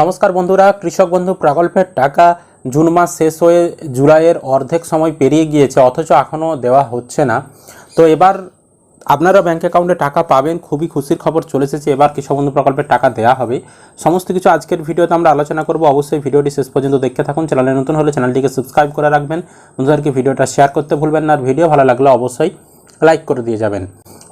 নমস্কার বন্ধুরা, কৃষক বন্ধু প্রকল্পের টাকা জুন মাস শেষ হয়ে জুলাইয়ের অর্ধেক সময় পেরিয়ে গিয়েছে, অথচ এখনও দেওয়া হচ্ছে না। তো এবার আপনারা ব্যাঙ্ক অ্যাকাউন্টে টাকা পাবেন, খুবই খুশির খবর চলে এসেছে, এবার কৃষক বন্ধু প্রকল্পের টাকা দেওয়া হবে। সমস্ত কিছু আজকের ভিডিওতে আমরা আলোচনা করব, অবশ্যই ভিডিওটি শেষ পর্যন্ত দেখতে থাকুন, চ্যানেলে নতুন হলে চ্যানেলটিকে সাবস্ক্রাইব করে রাখবেন। বন্ধুদেরকে ভিডিওটা শেয়ার করতে ভুলবেন না, আর ভিডিও ভালো লাগলে অবশ্যই লাইক করে দিয়ে যাবেন।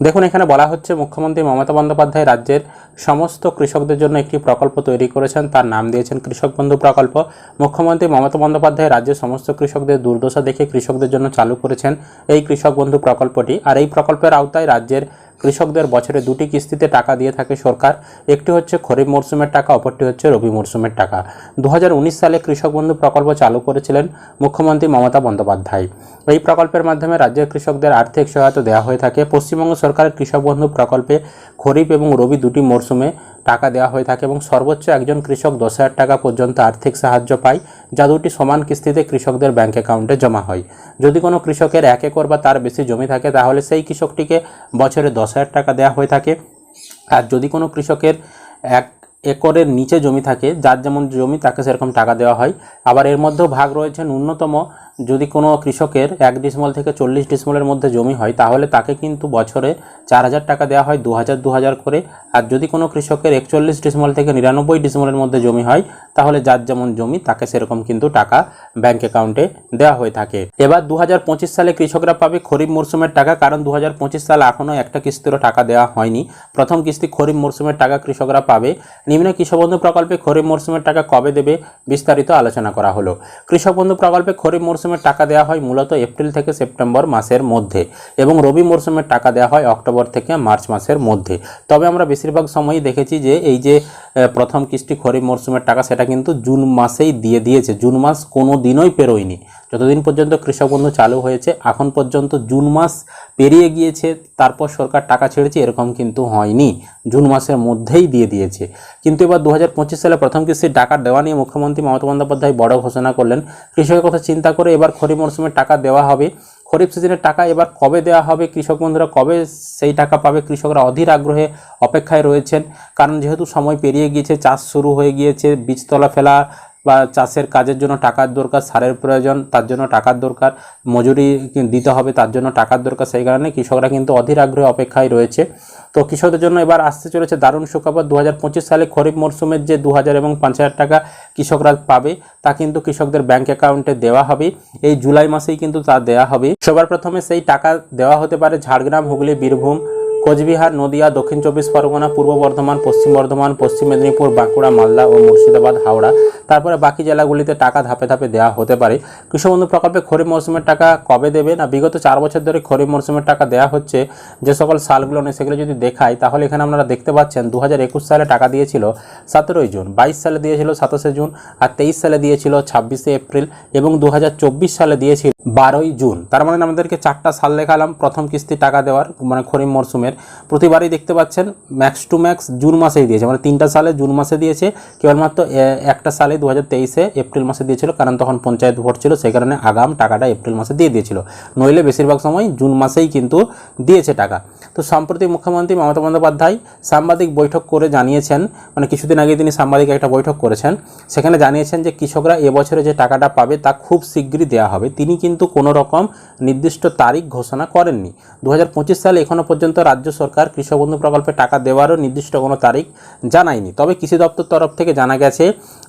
দেখুন, এখানে বলা হচ্ছে মুখ্যমন্ত্রী মমতা বন্দ্যোপাধ্যায় রাজ্যের সমস্ত কৃষকদের জন্য একটি প্রকল্প তৈরি করেছেন। তার নাম দিয়েছেন কৃষক বন্ধু প্রকল্প। মুখ্যমন্ত্রী মমতা বন্দ্যোপাধ্যায় রাজ্যের সমস্ত কৃষকদের দুর্দশা দেখে কৃষকদের জন্য চালু করেছেন এই কৃষক বন্ধু প্রকল্পটি। আর এই প্রকল্পের আওতায় রাজ্যের কৃষকদের বছরে দুটি কিস্তিতে টাকা দিয়ে থাকে সরকার। একটি হচ্ছে খরিফ মরশুমের টাকা, অপরটি হচ্ছে রবি মরশুমের টাকা। দু হাজার উনিশ সালে কৃষক বন্ধু প্রকল্প চালু করেছিলেন মুখ্যমন্ত্রী মমতা বন্দ্যোপাধ্যায়। এই প্রকল্পের মাধ্যমে রাজ্যের কৃষকদের আর্থিক সহায়তা দেওয়া হয়ে থাকে। পশ্চিমবঙ্গ সরকারের কৃষক বন্ধু প্রকল্পে খরিফ এবং রবি দুটি মরশুমে টাকা দেওয়া হয়ে থাকে এবং সর্বোচ্চ একজন কৃষক দশ হাজার টাকা পর্যন্ত আর্থিক সাহায্য পায়। যা দুটি সমান কিস্তিতে কৃষকদের ব্যাংক অ্যাকাউন্টে জমা হয়। যদি কোনো কৃষকের এক একর বা তার বেশি জমি থাকে, তাহলে সেই কৃষকটিকে বছরে দশ হাজার টাকা দেওয়া হয়ে থাকে। আর যদি কোনো কৃষকের এক একরের নিচে জমি থাকে, যার যেমন জমি তাকে সেরকম টাকা দেওয়া হয়। আবার এর মধ্যেও ভাগ রয়েছে ন্যূনতম, যদি কোনো কৃষকের এক ডিসমল থেকে চল্লিশ ডিসমলের মধ্যে জমি হয়, তাহলে তাকে কিন্তু বছরে চার হাজার টাকা দেওয়া হয়, দু হাজার দু হাজার করে। আর যদি কোনো কৃষকের একচল্লিশ ডিসমল থেকে নিরানব্বই ডিসমলের মধ্যে জমি হয়, তাহলে যার যেমন জমি, তাকে সেরকম কিন্তু টাকা ব্যাংক অ্যাকাউন্টে দেওয়া হয়ে থাকে। এবার দু হাজার পঁচিশ সালে কৃষকরা পাবে খরিফ মরশুমের টাকা, কারণ দু সালে এখনও একটা কিস্তিরও টাকা দেওয়া হয়নি। প্রথম কিস্তি খরিফ মরশুমের টাকা কৃষকরা পাবে। নিম্ন কৃষক বন্ধু প্রকল্পে খরিফ মরশুমের টাকা কবে দেবে, বিস্তারিত আলোচনা করা হলো। কৃষক বন্ধু প্রকল্পে খরিফ মরশুমের টাকা দেওয়া হয় মূলত এপ্রিল থেকে সেপ্টেম্বর মাসের মধ্যে এবং রবি মরশুমের টাকা দেওয়া হয় অক্টোবর থেকে মার্চ মাসের মধ্যে। তবে আমরা বেশিরভাগ সময়ই দেখেছি যে এই যে প্রথম কিস্তি খরিফ মরশুমের টাকা সেটা কিন্তু জুন মাসেই দিয়ে দিয়েছে। জুন মাস কোনো দিনই পেরোয়নি। যতদিন পর্যন্ত কৃষক বন্ধু চালু হয়েছে, এখন পর্যন্ত জুন মাস পেরিয়ে গিয়েছে, তারপর সরকার টাকা ছেড়েছে, এরকম কিন্তু হয়নি। জুন মাসের মধ্যেই দিয়ে দিয়েছে। কিন্তু এবার দু হাজার পঁচিশ সালে প্রথম কিস্তির টাকা দেওয়া নিয়ে মুখ্যমন্ত্রী মমতা বন্দ্যোপাধ্যায় বড় ঘোষণা করলেন। কৃষকের কথা চিন্তা করে এবার খরিফ মরশুমের টাকা দেওয়া হবে। খরিফ সিজনের টাকা এবার কবে দেওয়া হবে? কৃষক বন্ধুরা, কবে সেই টাকা পাবে? কৃষকরা অধীর আগ্রহে অপেক্ষায় রয়েছেন। কারণ যেহেতু সময় পেরিয়ে গিয়েছে, চাষ শুরু হয়ে গিয়েছে, বীজতলা ফেলা বা চাষের কাজের জন্য টাকার দরকার, সারের প্রয়োজন, তার জন্য টাকার দরকার, মজুরি দিতে হবে, তার জন্য টাকার দরকার, সেই কারণে কৃষকরা কিন্তু অধীর আগ্রহে অপেক্ষায় রয়েছে। তো কৃষকদের জন্য এবার আসতে চলেছে দারুণ সুখবর। দু সালে খরিফ মরশুমের যে দু হাজার এবং পাঁচ হাজার টাকা কৃষকরা পাবে, তা কিন্তু কৃষকদের ব্যাংক অ্যাকাউন্টে দেওয়া হবে। এই জুলাই মাসেই কিন্তু তা দেওয়া হবে। সবার প্রথমে সেই টাকা দেওয়া হতে পারে ঝাড়গ্রাম, হুগলি, বীরভূম, কোচবিহার, নদিয়া, দক্ষিণ চব্বিশ পরগনা, পূর্ব বর্ধমান, পশ্চিম বর্ধমান, পশ্চিম মেদিনীপুর, বাঁকুড়া, মালদা ও মুর্শিদাবাদ, হাওড়া। তারপরে বাকি জেলাগুলিতে টাকা ধাপে ধাপে দেওয়া হতে পারে। কৃষক বন্ধু প্রকল্পে খরিফ মরশুমের টাকা কবে দেবে না বিগত চার বছর ধরে খরিফ মরশুমের টাকা দেওয়া হচ্ছে। যে সকল সালগুলো নেই, সেগুলো যদি দেখাই, তাহলে এখানে আপনারা দেখতে পাচ্ছেন দু হাজার একুশ সালে টাকা দিয়েছিল সতেরোই জুন, বাইশ সালে দিয়েছিল সাতাশে জুন, আর তেইশ সালে দিয়েছিল ছাব্বিশে এপ্রিল, এবং দু হাজার চব্বিশ সালে দিয়েছিল বারোই জুন। তার মানে আমাদেরকে চারটা সাল দেখালাম, প্রথম কিস্তি টাকা দেওয়ার মানে খরিফ মরশুমের প্রতিবারই দেখতে পাচ্ছেন ম্যাক্স টু ম্যাক্স জুন মাসেই দিয়েছে মানে তিনটা সালে জুন মাসে দিয়েছে, কেবলমাত্র একটা সালে দু হাজার তেইশে এপ্রিল মাসে দিয়েছিল, কারণ তখন পঞ্চায়েত ভোট ছিল, সেই কারণে আগাম টাকাটা এপ্রিল মাসে দিয়ে দিয়েছিল। নইলে বেশিরভাগ সময় জুন মাসেই কিন্তু দিয়েছে টাকা। তো সম্প্রতি মুখ্যমন্ত্রী মমতা বন্দ্যোপাধ্যায় সাংবাদিক বৈঠক করে জানিয়েছেন মানে কিছুদিন আগে তিনি সাংবাদিক একটা বৈঠক করেছেন, সেখানে জানিয়েছেন যে কৃষকরা এবছরে যে টাকাটা পাবে তা খুব শীঘ্রই দেওয়া হবে। তিনি কিন্তু কোনো রকম নির্দিষ্ট তারিখ ঘোষণা করেননি। দু হাজার পঁচিশ সালে এখনও পর্যন্ত রাজ্য সরকার কৃষক বন্ধু প্রকল্পে টাকা দেওয়ারও নির্দিষ্ট কোনো তারিখ জানায়নি। তবে কৃষি দপ্তর তরফ থেকে জানা গেছে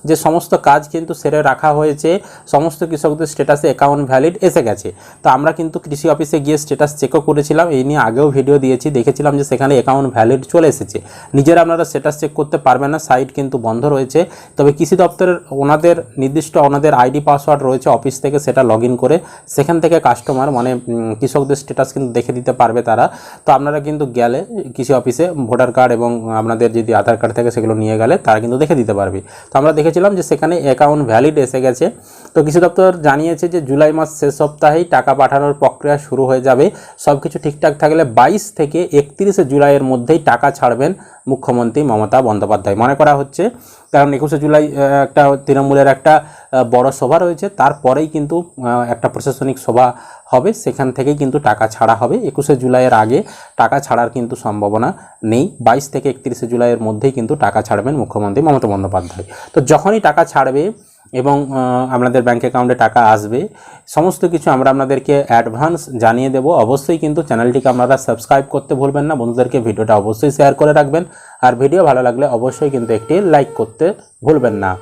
যে সমস্ত কাজ কিন্তু সেরে রাখা হয়েছে। সমস্ত কৃষকদের স্ট্যাটাসে অ্যাকাউন্ট ভ্যালিড এসে গেছে। তো আমরা কিন্তু কৃষি অফিসে গিয়ে স্ট্যাটাস চেকও করেছিলাম। এই নিয়ে আগেও ভিডিও দিয়েছি। দেখেছিলাম যে সেখানে অ্যাকাউন্ট ভ্যালিড চলে এসেছে। নিজেরা আপনারা স্ট্যাটাস চেক করতে পারবেন না। সাইট কিন্তু বন্ধ রয়েছে। তবে কৃষি দপ্তরের ওনাদের নির্দিষ্ট ওনাদের আইডি পাসওয়ার্ড রয়েছে অফিস থেকে সেটা লগ করে সেখান থেকে কাস্টমার মানে কৃষকদের স্ট্যাটাস কিন্তু দেখে দিতে পারবে তারা। তো আপনারা কিন্তু গেলে কৃষি অফিসে ভোটার কার্ড এবং আপনাদের যদি আধার কার্ড থাকে সেগুলো নিয়ে গেলে তারা কিন্তু দেখে দিতে পারবে। তো আমরা দেখেছিলাম যে সেখানে অ্যাকাউন্ট ভ্যালিড এসে গেছে। তো কৃষি দপ্তর জানিয়েছে যে জুলাই মাস শেষ সপ্তাহেই টাকা পাঠানোর প্রক্রিয়া শুরু হয়ে যাবে। সব কিছু ঠিকঠাক থাকলে বাইশ থেকে একত্রিশে জুলাইয়ের মধ্যেই টাকা ছাড়বেন মুখ্যমন্ত্রী মমতা বন্দ্যোপাধ্যায়। মনে করা হচ্ছে কারণ একুশে জুলাই একটা তৃণমূলের একটা বড় সভা রয়েছে, তারপরেই কিন্তু একটা প্রশাসনিক সভা হবে, সেখান থেকেই কিন্তু টাকা ছাড়া হবে। একুশে জুলাইয়ের আগে টাকা ছাড়ার কিন্তু সম্ভাবনা নেই। বাইশ থেকে একত্রিশে জুলাইয়ের মধ্যেই কিন্তু টাকা ছাড়বেন মুখ্যমন্ত্রী মমতা বন্দ্যোপাধ্যায়। তো যখনই টাকা ছাড়বে এবং আপনাদের ব্যাঙ্ক অ্যাকাউন্টে টাকা আসবে। সমস্ত কিছু আমরা আপনাদেরকে অ্যাডভান্স জানিয়ে দেব। অবশ্যই কিন্তু চ্যানেলটিকে আপনারা সাবস্ক্রাইব করতে ভুলবেন না। বন্ধুদেরকে ভিডিওটা অবশ্যই শেয়ার করে রাখবেন। আর ভিডিও ভালো লাগলে অবশ্যই কিন্তু একটি লাইক করতে ভুলবেন না।